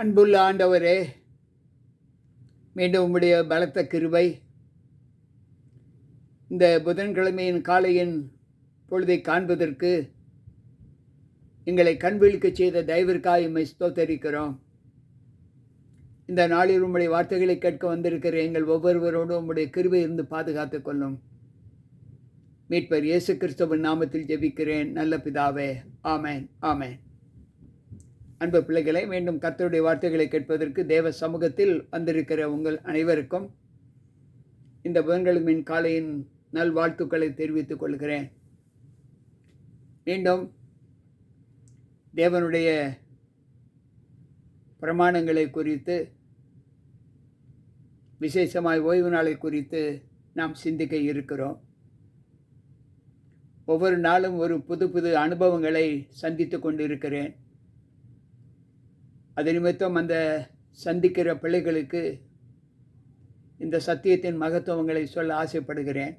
அன்புள்ள ஆண்டவரே மீண்டும் உம்முடைய பலத்த கிருபை. இந்த புதன்கிழமையின் காலையின் பொழுதை காண்பதற்கு எங்களை கண்விழிக்க செய்த தயவிற்காக எம்மை ஸ்தோத்தரிக்கிறோம். இந்த நாளில் உம்முடைய வார்த்தைகளை கேட்க வந்திருக்கிற எங்கள் ஒவ்வொருவரோடும் உம்முடைய கிருபை இருந்து பாதுகாத்துக் கொள்ளும். மீட்பர் இயேசு கிறிஸ்தவன் நாமத்தில் ஜெபிக்கிறேன். நல்ல பிதாவே ஆமேன் ஆமேன். அன்பு பிள்ளைகளை மீண்டும் கர்த்தருடைய வார்த்தைகளை கேட்பதற்கு தேவ சமூகத்தில் வந்திருக்கிற உங்கள் அனைவருக்கும் இந்த புதன்கிழமையின் காலையின் நல்வாழ்த்துக்களை தெரிவித்துக் கொள்கிறேன். மீண்டும் தேவனுடைய பிரமாணங்களை குறித்து விசேஷமாய் ஓய்வு நாளை குறித்து நாம் சிந்திக்க இருக்கிறோம். ஒவ்வொரு நாளும் ஒரு புது புது அனுபவங்களை சந்தித்து கொண்டிருக்கிறேன். அது நிமித்தம் அந்த சந்திக்கிற பிள்ளைகளுக்கு இந்த சத்தியத்தின் மகத்துவங்களை சொல்ல ஆசைப்படுகிறேன்.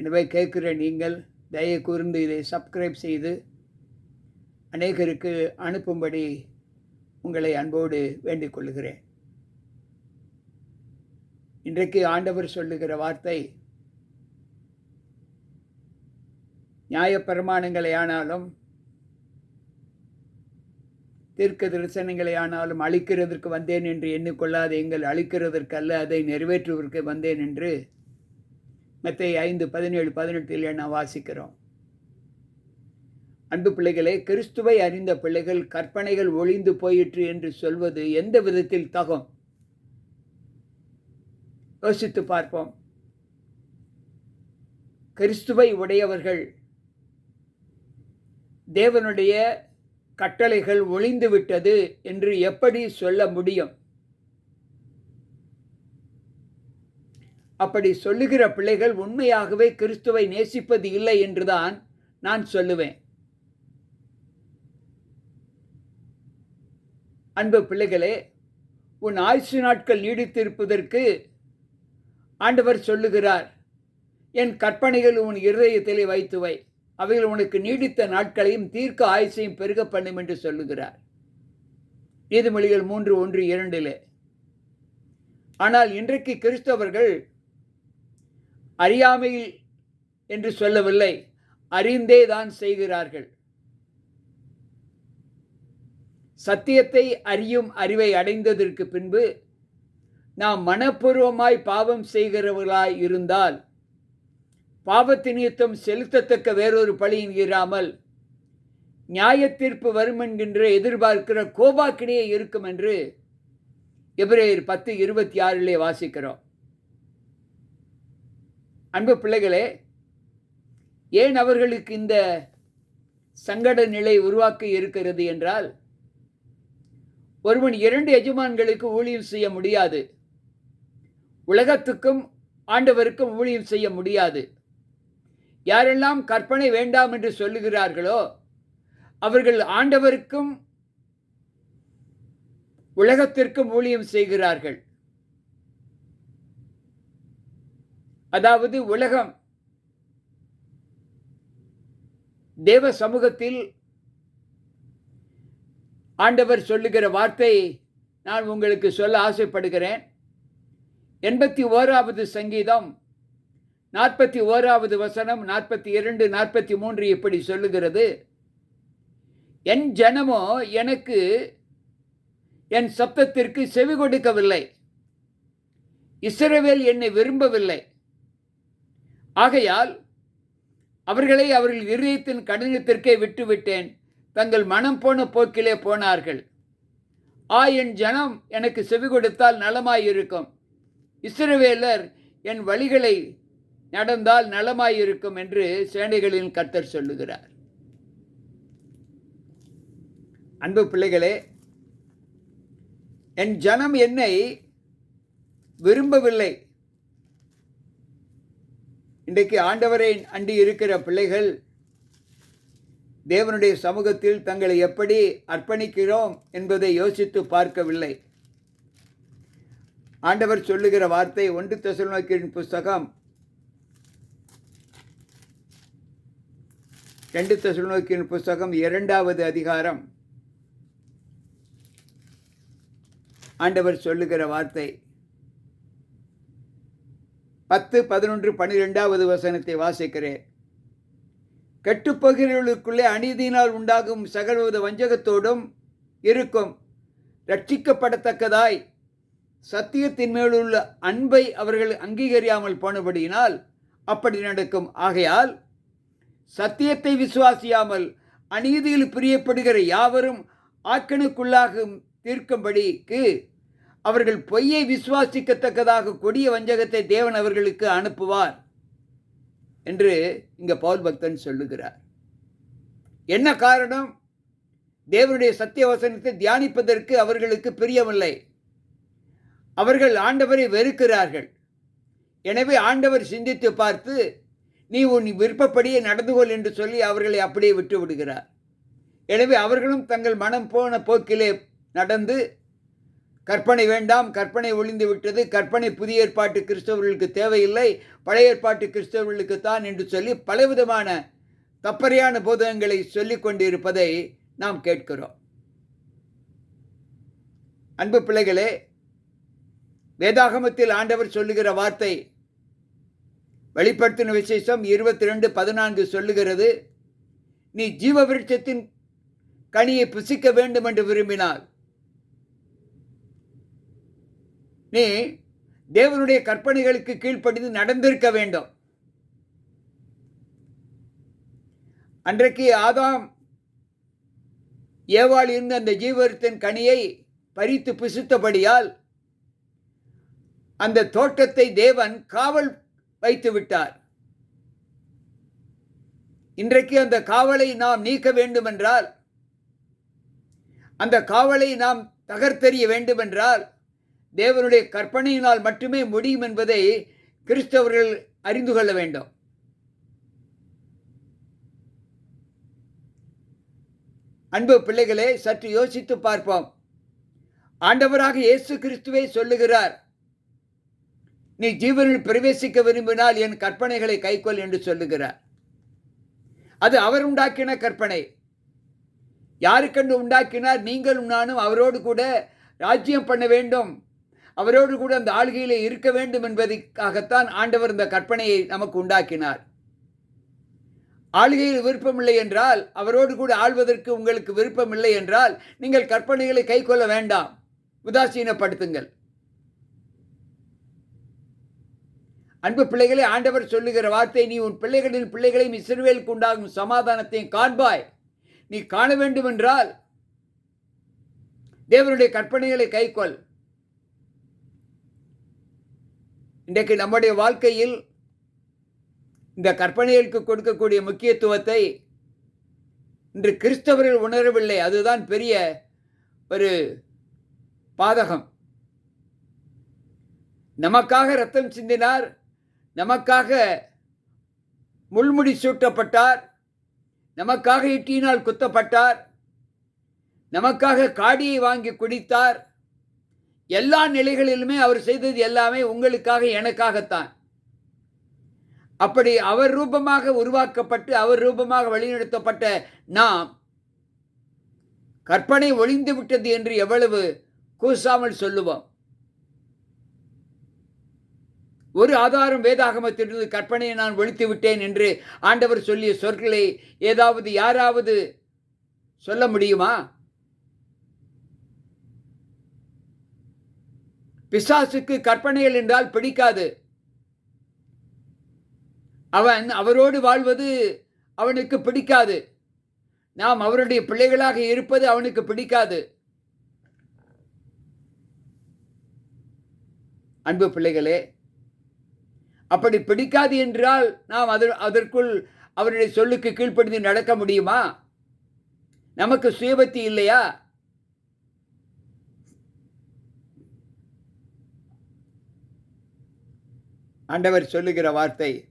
எனவே கேட்கிற நீங்கள் தயவு கூர்ந்து இதை சப்ஸ்கிரைப் செய்து அநேகருக்கு அனுப்பும்படி உங்களை அன்போடு வேண்டிக் கொள்கிறேன். இன்றைக்கு ஆண்டவர் சொல்லுகிற வார்த்தை நியாயப்பிரமாணங்களை ஆனாலும் தீர்க்க தரிசனங்களை ஆனாலும் அழிக்கிறதற்கு வந்தேன் என்று எண்ணிக்கொள்ளாத எங்கள் அழிக்கிறதற்கு அல்ல அதை நிறைவேற்றுவதற்கு வந்தேன் என்று மற்ற ஐந்து பதினேழு பதினெட்டில் நான் வாசிக்கிறோம். அன்பு பிள்ளைகளே கிறிஸ்துவை அறிந்த பிள்ளைகள் கற்பனைகள் ஒளிந்து போயிற்று என்று சொல்வது எந்த விதத்தில் தகும்? யோசித்து பார்ப்போம். கிறிஸ்துவை உடையவர்கள் தேவனுடைய கட்டளைகள் ஒளிந்துவிட்டது என்று எப்படி சொல்ல முடியும்? அப்படி சொல்லுகிற பிள்ளைகள் உண்மையாகவே கிறிஸ்துவை நேசிப்பது இல்லை என்றுதான் நான் சொல்லுவேன். அன்பு பிள்ளைகளே உன் ஆயுசு நாட்கள் நீடித்திருப்பதற்கு ஆண்டவர் சொல்லுகிறார் என் கற்பனைகள் உன் இருதயத்திலே வைத்துவை அவைகள் உனக்கு நீடித்த நாட்களையும் தீர்க்க ஆயுசையும் பெருக பண்ணும் என்று சொல்லுகிறார். நீதிமொழிகள் மூன்று ஒன்று இரண்டிலே. ஆனால் இன்றைக்கு கிறிஸ்தவர்கள் அறியாமையில் என்று சொல்லவில்லை அறிந்தே தான் செய்கிறார்கள். சத்தியத்தை அறியும் அறிவை அடைந்ததற்கு பின்பு நாம் மனப்பூர்வமாய் பாவம் செய்கிறவர்களாய் இருந்தால் பாவத்தின் யுத்தம் செலுத்தத்தக்க வேறொரு பழியும் இராமல் நியாயத்தீர்ப்பு வரும் என்கின்ற எதிர்பார்க்கிற கோபாக்கிடையே இருக்கும் என்று எபிரேயர் பத்து இருபத்தி ஆறிலே வாசிக்கிறோம். அன்பு பிள்ளைகளே ஏன் அவர்களுக்கு இந்த சங்கட நிலை உருவாக்க இருக்கிறது என்றால் ஒருவன் இரண்டு எஜமான்களுக்கு ஊழியம் செய்ய முடியாது. உலகத்துக்கும் ஆண்டவருக்கும் ஊழியம் செய்ய முடியாது. யாரெல்லாம் கற்பனை வேண்டாம் என்று சொல்லுகிறார்களோ அவர்கள் ஆண்டவருக்கும் உலகத்திற்கும் ஊழியம் செய்கிறார்கள். அதாவது உலகம் தேவ சமூகத்தில் ஆண்டவர் சொல்லுகிற வார்த்தை நான் உங்களுக்கு சொல்ல ஆசைப்படுகிறேன். எண்பத்தி ஓராவது சங்கீதம் நாற்பத்தி ஓராவது வசனம் நாற்பத்தி இரண்டு நாற்பத்தி மூன்று இப்படி சொல்லுகிறது. என் ஜனமோ எனக்கு என் சப்தத்திற்கு செவி கொடுக்கவில்லை. இஸ்ரவேல் என்னை விரும்பவில்லை. ஆகையால் அவர்களை அவர்கள் இருதயத்தின் கடினத்திற்கே விட்டுவிட்டேன். தங்கள் மனம் போன போக்கிலே போனார்கள். ஆ என் ஜனம் எனக்கு செவி கொடுத்தால் நலமாயிருக்கும். இஸ்ரவேலர் என் வழிகளை நடந்தால் நலமாயிருக்கும் என்று சேனைகளின் கர்த்தர் சொல்லுகிறார். அன்பு பிள்ளைகளே என் ஜனம் என்னை விரும்பவில்லை. இன்றைக்கு ஆண்டவரை அண்டி இருக்கிற பிள்ளைகள் தேவனுடைய சமூகத்தில் தங்களை எப்படி அர்ப்பணிக்கிறோம் என்பதை யோசித்து பார்க்கவில்லை. ஆண்டவர் சொல்லுகிற வார்த்தை ஒன்று தெசலோக்கியின் புஸ்தகம் ரெண்டு தெசலோக்கியின் புஸ்தகம் இரண்டாவது அதிகாரம். ஆண்டவர் சொல்லுகிற வார்த்தை. பத்து பதினொன்று பன்னிரெண்டாவது வசனத்தை வாசிக்கிறேன். கெட்டுப்போகிறவர்களுக்குள்ளே அநீதியினால் உண்டாகும் சகலவித வஞ்சகத்தோடும் இருக்கும். ரட்சிக்கப்படத்தக்கதாய் சத்தியத்தின் மேலுள்ள அன்பை அவர்கள் அங்கீகரியாமல் போனபடியினால் அப்படி நடக்கும். ஆகையால் சத்தியத்தை விசுவாசியாமல் அநீதியில் பிரியப்படுகிற யாவரும் ஆக்கணுக்குள்ளாகும் தீர்க்கும்படிக்கு அவர்கள் பொய்யை விசுவாசிக்கத்தக்கதாக கொடிய வஞ்சகத்தை தேவன் அவர்களுக்கு அனுப்புவார் என்று இங்க பவுல் பக்தன் சொல்லுகிறார். என்ன காரணம்? தேவனுடைய சத்திய வசனத்தை தியானிப்பதற்கு அவர்களுக்கு பிரியமில்லை. அவர்கள் ஆண்டவரை வெறுக்கிறார்கள். எனவே ஆண்டவர் சிந்தித்து பார்த்து நீ உன் விருப்பப்படியே நடந்து கொள் என்று சொல்லி அவர்களை அப்படியே விட்டு விடுகிறார் எனவே அவர்களும் தங்கள் மனம் போன போக்கிலே நடந்து கற்பனை வேண்டாம் கற்பனை ஒளிந்து விட்டது கற்பனை புதிய ஏற்பாட்டு கிறிஸ்தவர்களுக்கு தேவையில்லை பழைய ஏற்பாட்டு கிறிஸ்தவர்களுக்கு தான் என்று சொல்லி பலவிதமான தப்பறையான போதகங்களை சொல்லிக் கொண்டிருப்பதை நாம் கேட்கிறோம். அன்பு பிள்ளைகளே வேதாகமத்தில் ஆண்டவர் சொல்லுகிற வார்த்தை வெளிப்படுத்தின விசேஷம் இருபத்தி ரெண்டு பதினான்கு சொல்லுகிறது. நீ ஜீவ விருட்சத்தின் கனியை புசிக்க வேண்டும் என்று விரும்பினால் நீ தேவனுடைய கற்பனைகளுக்கு கீழ்ப்படிந்து நடந்திருக்க வேண்டும். அன்றைக்கு ஆதாம் ஏவாள் இருந்த அந்த ஜீவரத்தின் கனியை பறித்து புசித்தபடியால் அந்த தோட்டத்தை தேவன் காவல் வைத்து விட்டார். இன்றைக்கு அந்த காவலை நாம் நீக்க வேண்டுமென்றால் அந்த காவலை நாம் தகர்த்தெறிய வேண்டுமென்றால் தேவனுடைய கற்பனையினால் மட்டுமே முடியும் என்பதை கிறிஸ்தவர்கள் அறிந்து கொள்ள வேண்டும். அன்பு பிள்ளைகளே சற்று யோசித்து பார்ப்போம். ஆண்டவராக இயேசு கிறிஸ்துவை சொல்லுகிறார் நீ ஜீவனில் பிரவேசிக்க விரும்பினால் என் கற்பனைகளை கைக்கொள் என்று சொல்லுகிறார். அது அவர் உண்டாக்கின கற்பனை. யாருக்கென்று உண்டாக்கினார் நீங்களும் நானும் அவரோடு கூட ராஜ்யம் பண்ண வேண்டும். அவரோடு கூட அந்த ஆள்கையில் இருக்க வேண்டும் என்பதற்காகத்தான் ஆண்டவர் இந்த கற்பனையை நமக்கு உண்டாக்கினார். ஆளுகையில் விருப்பமில்லை என்றால் அவரோடு கூட ஆள்வதற்கு உங்களுக்கு விருப்பமில்லை என்றால் நீங்கள் கற்பனைகளை கைக்கொள்ள வேண்டாம். உதாசீனப்படுத்துங்கள். அன்பு பிள்ளைகளை ஆண்டவர் சொல்லுகிற வார்த்தை நீ உன் பிள்ளைகளின் பிள்ளைகளையும் இஸ்ரவேலுக்கு உண்டாகும் சமாதானத்தையும் காண்பாய். நீ காண வேண்டும் என்றால் தேவனுடைய கற்பனைகளை கைக்கொள் இன்றைக்கு நம்முடைய வாழ்க்கையில் இந்த கற்பனைகளுக்கு கொடுக்கக்கூடிய முக்கியத்துவத்தை இன்று கிறிஸ்தவர்கள் உணரவில்லை. அதுதான் பெரிய ஒரு பாதகம். நமக்காக ரத்தம் சிந்தினார். நமக்காக முள்முடி சூட்டப்பட்டார். நமக்காக இட்டியினால் குத்தப்பட்டார். நமக்காக காடியை வாங்கி குடித்தார். எல்லா நிலைகளிலுமே அவர் செய்தது எல்லாமே உங்களுக்காக எனக்காகத்தான். அப்படி அவர் ரூபமாக உருவாக்கப்பட்டு அவர் ரூபமாக வழிநடத்தப்பட்ட நாம் கற்பனை ஒளிந்து விட்டது என்று எவ்வளவு கூசாமல் சொல்லுவோம். ஒரு ஆதாரம் வேதாகமத்திலிருந்து கற்பனையை நான் ஒழித்து விட்டேன் என்று ஆண்டவர் சொல்லிய சொற்களை ஏதாவது யாராவது சொல்ல முடியுமா? பிசாசுக்கு கற்பனைகள் என்றால் பிடிக்காது. அவன் அவரோடு வாழ்வது அவனுக்கு பிடிக்காது. நாம் அவருடைய பிள்ளைகளாக இருப்பது அவனுக்கு பிடிக்காது. அன்பு பிள்ளைகளே அப்படி பிடிக்காது என்றால் நாம் அது அதற்குள் அவருடைய சொல்லுக்கு கீழ்ப்படுத்தி நடக்க முடியுமா? நமக்கு சுயபத்தி இல்லையா? ஆண்டவர் சொல்லுகிற வார்த்தை.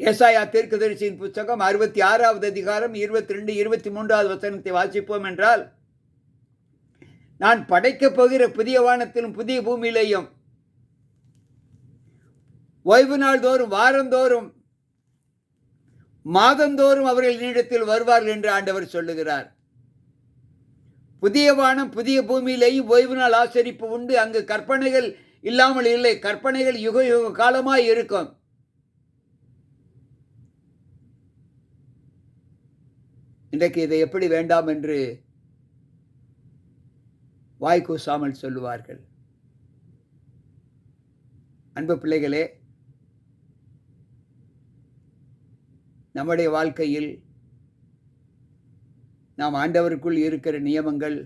ஏசாயா தீர்க்கதரிசியின் புத்தகம் அறுபத்தி ஆறாவது அதிகாரம் இருபத்தி ரெண்டு இருபத்தி மூன்றாவது வசனத்தை வாசிப்போம் என்றால் நான் படைக்கப் போகிற புதிய வானத்திலும் புதிய பூமியிலேயும் ஓய்வு நாள் தோறும் வாரந்தோறும் மாதந்தோறும் அவர்கள் என்னிடத்தில் வருவார்கள் என்று ஆண்டவர் சொல்லுகிறார். புதிய வானம் புதிய பூமியிலேயும் ஓய்வு நாள் ஆசரிப்பு உண்டு. அங்கு கற்பனைகள் இல்லாமல் இல்லை. கற்பனைகள் யுக யுக காலமாய் இருக்கும். இன்றைக்கு இதை எப்படி வேண்டாம் என்று வாய்க்கூசாமல் சொல்லுவார்கள். அன்பு பிள்ளைகளே நம்முடைய வாழ்க்கையில் நாம் ஆண்டவருக்குள் இருக்கிற நியமங்கள்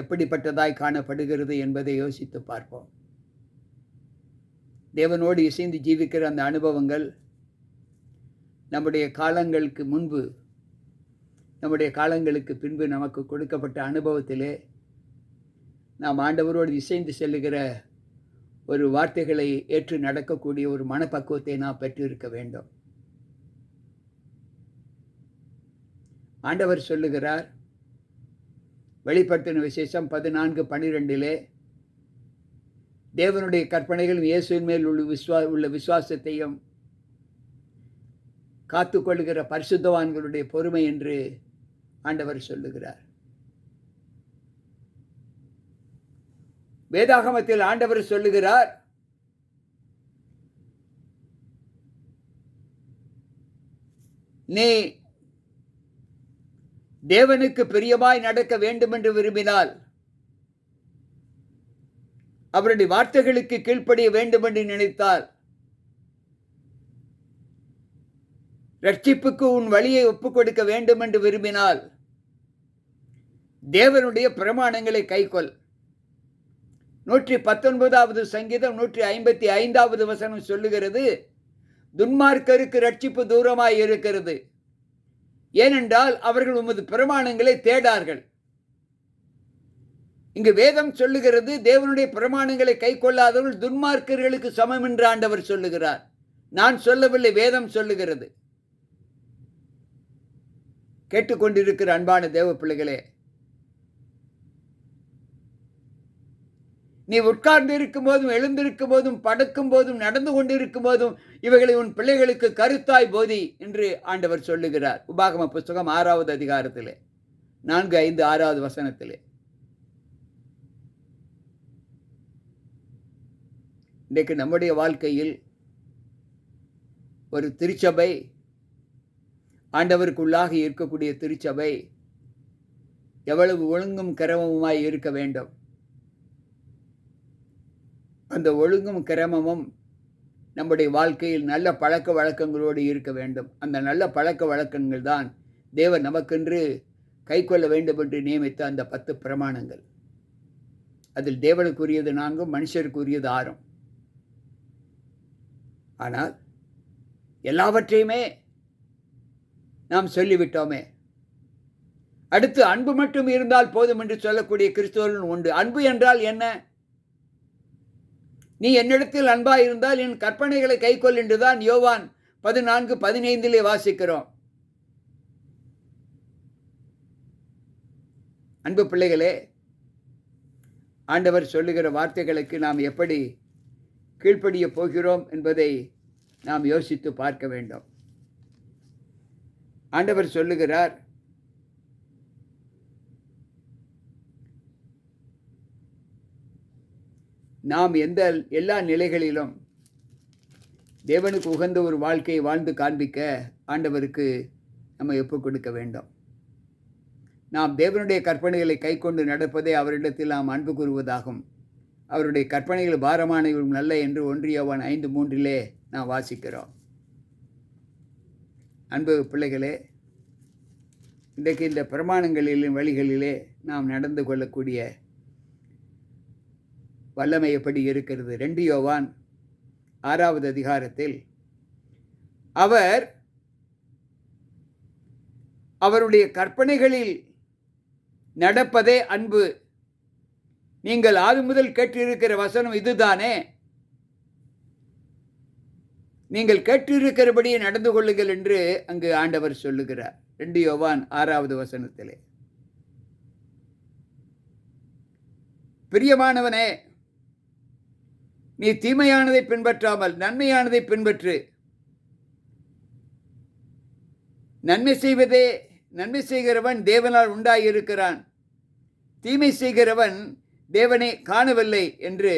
எப்படிப்பட்டதாய் காணப்படுகிறது என்பதை யோசித்து பார்ப்போம். தேவனோடு இசைந்து ஜீவிக்கிற அந்த அனுபவங்கள் நம்முடைய காலங்களுக்கு முன்பு நம்முடைய காலங்களுக்கு பின்பு நமக்கு கொடுக்கப்பட்ட அனுபவத்திலே நாம் ஆண்டவரோடு இசைந்து செல்லுகிற ஒரு வார்த்தைகளை ஏற்று நடக்கக்கூடிய ஒரு மனப்பக்குவத்தை நாம் பெற்றிருக்க வேண்டும். ஆண்டவர் சொல்லுகிறார் வெளிப்படுத்தின விசேஷம் பதினான்கு பனிரெண்டிலே தேவனுடைய கற்பனைகளும் இயேசுவின் மேல் உள்ள விஸ்வா உள்ள விசுவாசத்தையும் காத்துக்கொள்கிற பரிசுத்தவான்களுடைய பொறுமை என்று ஆண்டவர் சொல்லுகிறார். வேதாகமத்தில் ஆண்டவர் சொல்லுகிறார் நீ தேவனுக்கு பிரியமாய் நடக்க வேண்டும் என்று விரும்பினால் அவருடைய வார்த்தைகளுக்கு கீழ்ப்படிய வேண்டும் என்று நினைத்தால் ரட்சிப்புக்கு உன் வழியை ஒப்புக் கொடுக்க வேண்டும் என்று விரும்பினால் தேவனுடைய பிரமாணங்களை கைக்கொள். நூற்றி பத்தொன்பதாவது சங்கீதம் நூற்றி ஐம்பத்தி ஐந்தாவது வசனம் சொல்லுகிறது துன்மார்க்கருக்கு ரட்சிப்பு தூரமாய் இருக்கிறது. ஏனென்றால் அவர்கள் உமது பிரமாணங்களை தேடார்கள். இங்கு வேதம் சொல்லுகிறது தேவனுடைய பிரமாணங்களை கை கொள்ளாதவர்கள் துன்மார்க்கர்களுக்கு சமம் என்று ஆண்டவர் சொல்லுகிறார். நான் சொல்லவில்லை வேதம் சொல்லுகிறது. கேட்டுக்கொண்டிருக்கிற அன்பான தேவ பிள்ளைகளே நீ உட்கார்ந்து இருக்கும் போதும் எழுந்திருக்கும் போதும் படுக்கும் போதும் நடந்து கொண்டிருக்கும் போதும் இவைகளை உன் பிள்ளைகளுக்கு கருத்தாய் போதி என்று ஆண்டவர் சொல்லுகிறார். உபாகம புஸ்தகம் ஆறாவது அதிகாரத்திலே நான்கு ஐந்து ஆறாவது வசனத்திலே. இன்றைக்கு நம்முடைய வாழ்க்கையில் ஒரு திருச்சபை ஆண்டவருக்குள்ளாக இருக்கக்கூடிய திருச்சபை எவ்வளவு ஒழுங்கும் கிரமமாய் இருக்க வேண்டும். அந்த ஒழுங்கும் கிரமமும் நம்முடைய வாழ்க்கையில் நல்ல பழக்க வழக்கங்களோடு இருக்க வேண்டும். அந்த நல்ல பழக்க வழக்கங்கள் தான் தேவன் நமக்கென்று கை கொள்ள வேண்டும் என்று நியமித்த அந்த பத்து பிரமாணங்கள். அதில் தேவனுக்குரியது நான்கும் மனுஷருக்குரியது ஆறும். ஆனால் எல்லாவற்றையுமே நாம் சொல்லிவிட்டோமே. அடுத்து அன்பு மட்டும் இருந்தால் போதும் என்று சொல்லக்கூடிய கிறிஸ்தவர்கள் உண்டு. அன்பு என்றால் என்ன? நீ என்னிடத்தில் அன்பாக இருந்தால் என் கற்பனைகளை கைக்கொள் என்றுதான் யோவான் பதினான்கு பதினைந்திலே வாசிக்கிறோம். அன்பு பிள்ளைகளே ஆண்டவர் சொல்லுகிற வார்த்தைகளுக்கு நாம் எப்படி கீழ்ப்படிய போகிறோம் என்பதை நாம் யோசித்து பார்க்க வேண்டும். ஆண்டவர் சொல்லுகிறார் நாம் எந்த எல்லா நிலைகளிலும் தேவனுக்கு உகந்த ஒரு வாழ்க்கையை வாழ்ந்து காண்பிக்க ஆண்டவருக்கு நம்ம ஒப்பு கொடுக்க வேண்டும். நாம் தேவனுடைய கற்பனைகளை கைக்கொண்டு நடப்பதே அவரிடத்தில் நாம் அன்பு கூறுவதாகும். அவருடைய கற்பனைகள் பாரமானவரும் நல்ல என்று ஒன்றியவன் ஐந்து மூன்றிலே நாம் வாசிக்கிறோம். அன்பு பிள்ளைகளே இன்றைக்கு இந்த பிரமாணங்களிலும் வழிகளிலே நாம் நடந்து கொள்ளக்கூடிய வல்லமை எப்படி இருக்கிறது? ரெண்டு யோவான் ஆறாவது அதிகாரத்தில் அவர் அவருடைய கற்பனைகளில் நடப்பதே அன்பு. நீங்கள் ஆறு முதல் கேட்டிருக்கிற வசனம் இதுதானே? நீங்கள் கேட்டிருக்கிறபடியே நடந்து கொள்ளுங்கள் என்று அங்கு ஆண்டவர் சொல்லுகிறார். ரெண்டு யோவான் ஆறாவது வசனத்திலே. பிரியமானவனே நீ தீமையானதை பின்பற்றாமல் நன்மையானதை பின்பற்று. நன்மை செய்வதே நன்மை செய்கிறவன் தேவனால் உண்டாயிருக்கிறான். தீமை செய்கிறவன் தேவனை காணவில்லை என்று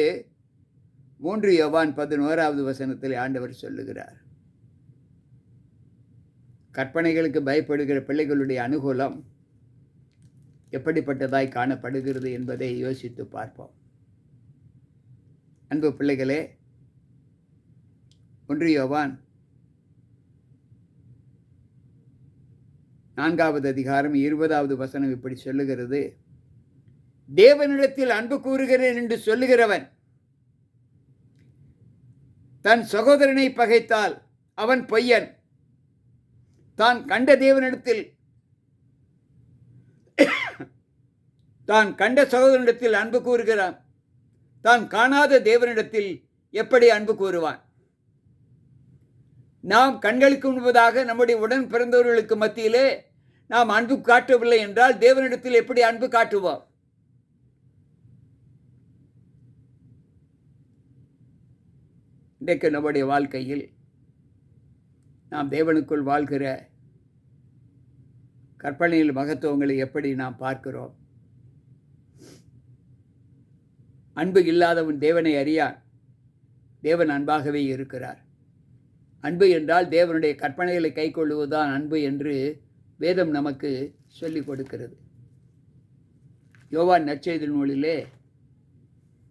மூன்று யோவான் பதினோராவது வசனத்தில் ஆண்டவர் சொல்லுகிறார். கற்பனைகளுக்கு பயப்படுகிற பிள்ளைகளுடைய அனுகூலம் எப்படிப்பட்டதாய் காணப்படுகிறது என்பதை யோசித்து பார்ப்போம். அன்பு பிள்ளைகளே ஒன்று யோவான் நான்காவது அதிகாரம் இருபதாவது வசனம் இப்படி சொல்லுகிறது. தேவனிடத்தில் அன்பு கூறுகிறேன் என்று சொல்லுகிறவன் தன் சகோதரனை பகைத்தால் அவன் பொய்யன். தான் கண்ட தேவனிடத்தில் தான் கண்ட சகோதரனிடத்தில் அன்பு கூறுகிறான். தான் காணாத தேவனிடத்தில் எப்படி அன்பு கூறுவான்? நாம் கண்களுக்கு முன்பதாக நம்முடைய உடன் பிறந்தவர்களுக்கு மத்தியிலே நாம் அன்பு காட்டவில்லை என்றால் தேவனிடத்தில் எப்படி அன்பு காட்டுவோம்? இன்றைக்கு நம்முடைய வாழ்க்கையில் நாம் தேவனுக்குள் வாழ்கிற கற்பனையில் மகத்துவங்களை எப்படி நாம் பார்க்கிறோம்? அன்பு இல்லாதவன் தேவனை அறியான் தேவன் அன்பாகவே இருக்கிறார். அன்பு என்றால் தேவனுடைய கற்பனைகளை கை கொள்ளுவதுதான் அன்பு என்று வேதம் நமக்கு சொல்லிக் கொடுக்கிறது. யோவான் நற்செய்தி நூலிலே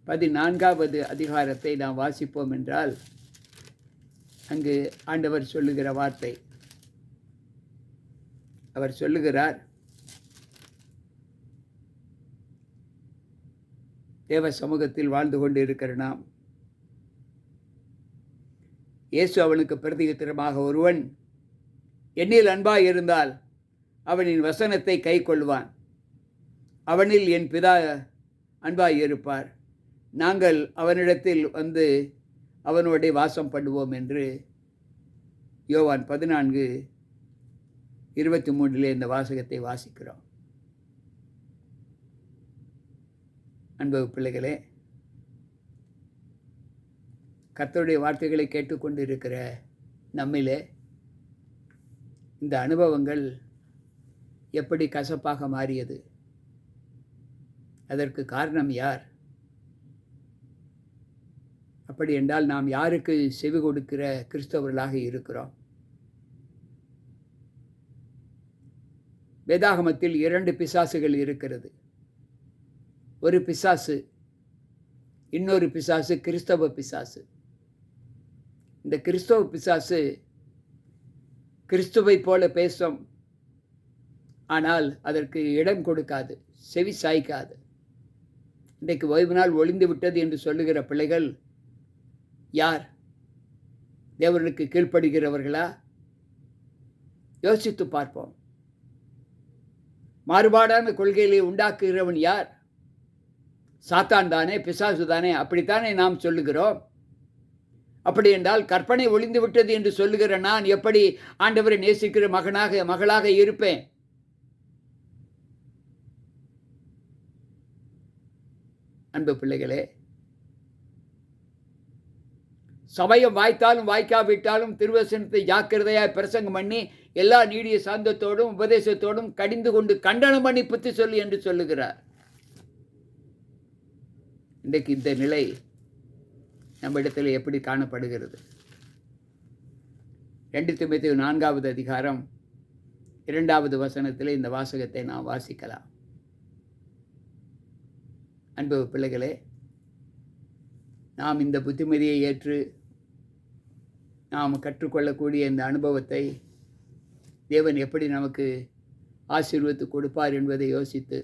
பதினான்காவது அதிகாரத்தை நாம் வாசிப்போம் என்றால் அங்கு ஆண்டவர் சொல்லுகிற வார்த்தை. அவர் சொல்லுகிறார் தேவ சமூகத்தில் வாழ்ந்து கொண்டு இருக்கிற நாம். இயேசு அவனுக்கு பிரதித்திரமாக ஒருவன் என்னில் அன்பாக இருந்தால் அவனின் வசனத்தை கை கொள்வான். அவனில் என் பிதா அன்பாக இருப்பார். நாங்கள் அவனிடத்தில் வந்து அவனுடைய வாசம் பண்ணுவோம் என்று யோவான் பதினான்கு இருபத்தி மூன்றிலே இந்த வாசகத்தை வாசிக்கிறோம். அன்பு பிள்ளைகளே கர்த்தருடைய வார்த்தைகளை கேட்டுக்கொண்டு இருக்கிற நம்மிலே இந்த அனுபவங்கள் எப்படி கசப்பாக மாறியது? அதற்கு காரணம் யார்? அப்படி என்றால் நாம் யாருக்கு செவி கொடுக்கிற கிறிஸ்தவர்களாக இருக்கிறோம்? வேதாகமத்தில் இரண்டு பிசாசுகள் இருக்கிறது. ஒரு பிசாசு இன்னொரு பிசாசு கிறிஸ்தவ பிசாசு. இந்த கிறிஸ்தவ பிசாசு கிறிஸ்துவை போல பேசும் ஆனால் அதற்கு இடம் கொடுக்காது செவி சாய்க்காது. இன்றைக்கு ஓய்வு நாள் ஒளிந்து விட்டது என்று சொல்லுகிற பிள்ளைகள் யார்? தேவனுக்கு கீழ்ப்படுகிறவர்களா? யோசித்து பார்ப்போம். மாறுபாடான கொள்கைகளை உண்டாக்குகிறவன் யார்? சாத்தான் தானே பிசாசு தானே அப்படித்தானே நாம் சொல்லுகிறோம்? அப்படி என்றால் கற்பனை ஒளிந்து விட்டது என்று சொல்லுகிற நான் எப்படி ஆண்டவரை நேசிக்கிற மகனாக மகளாக இருப்பேன்? அன்பு பிள்ளைகளே சமயம் வாய்த்தாலும் வாய்க்காவிட்டாலும் திருவசனத்தை ஜாக்கிரதையாக பிரசங்கம் பண்ணி எல்லா நீடிய சாந்தத்தோடும் உபதேசத்தோடும் கடிந்து கொண்டு கண்டனம் பண்ணி புத்தி சொல்லி என்று சொல்லுகிறார். இன்றைக்கு இந்த நிலை நம்மிடத்தில் எப்படி காணப்படுகிறது? ரெண்டு திமுத்தி நான்காவது அதிகாரம் இரண்டாவது வசனத்தில் இந்த வாசகத்தை நாம் வாசிக்கலாம். அன்பு பிள்ளைகளே நாம் இந்த புத்திமதியை ஏற்று நாம் கற்றுக்கொள்ளக்கூடிய இந்த அனுபவத்தை தேவன் எப்படி நமக்கு ஆசீர்வத்து கொடுப்பார் என்பதை யோசித்து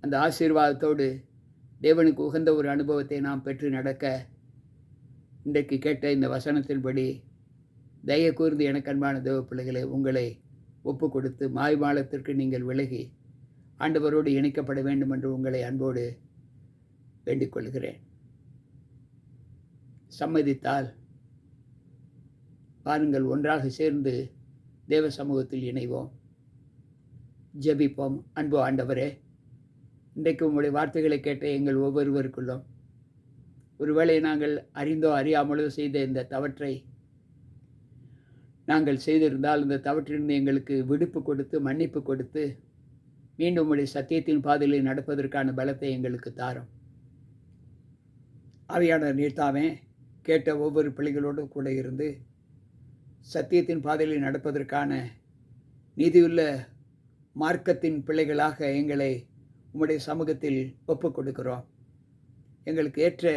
அந்த ஆசீர்வாதத்தோடு தேவனுக்கு உகந்த ஒரு அனுபவத்தை நாம் பெற்று நடக்க இன்றைக்கு கேட்ட இந்த வசனத்தின்படி தய கூர்ந்து எனக்கு அன்பான தேவ பிள்ளைகளை உங்களை ஒப்பு கொடுத்து மாய்மாலத்திற்கு நீங்கள் விலகி ஆண்டவரோடு இணைக்கப்பட வேண்டும் என்று உங்களை அன்போடு வேண்டிக் கொள்கிறேன். சம்மதித்தால் பாருங்கள் ஒன்றாக சேர்ந்து தேவ சமூகத்தில் இணைவோம். ஜெபிப்போம். அன்பு ஆண்டவரே இன்றைக்கு உங்களுடைய வார்த்தைகளை கேட்ட எங்கள் ஒவ்வொருவருக்குள்ளும் ஒருவேளை நாங்கள் அறிந்தோ அறியாமலோ செய்த இந்த தவற்றை நாங்கள் செய்திருந்தால் இந்த தவற்றிலிருந்து எங்களுக்கு விடுப்பு கொடுத்து மன்னிப்பு கொடுத்து மீண்டும் உங்களுடைய சத்தியத்தின் பாதையில் நடப்பதற்கான பலத்தை எங்களுக்கு தாரும். ஆவியாளர் நீர்த்தாமே கேட்ட ஒவ்வொரு பிள்ளைகளோடு கூட இருந்து சத்தியத்தின் பாதையில் நடப்பதற்கான நீதியுள்ள மார்க்கத்தின் பிள்ளைகளாக எங்களை உம்முடைய சமூகத்தில் ஒப்புக் கொடுக்கிறோம் எங்களுக்கு ஏற்ற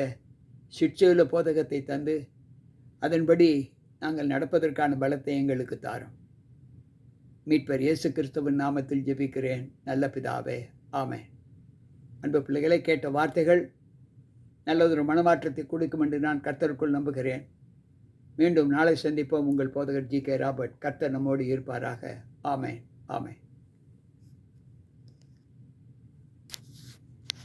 சிற்சையுள்ள போதகத்தை தந்து அதன்படி நாங்கள் நடப்பதற்கான பலத்தை எங்களுக்கு தாரும். மீட்பர் இயேசு கிறிஸ்துவின் நாமத்தில் ஜெபிக்கிறேன். நல்ல பிதாவே ஆமே அன்பு பிள்ளைகளை கேட்ட வார்த்தைகள் நல்லதொரு மனமாற்றத்தை கொடுக்கும் என்று நான் கர்த்தருக்குள் நம்புகிறேன். மீண்டும் நாளை சந்திப்போம். உங்கள் போதகர் ஜி கே ராபர்ட். கர்த்தர் நம்மோடு இருப்பாராக. ஆமே ஆமே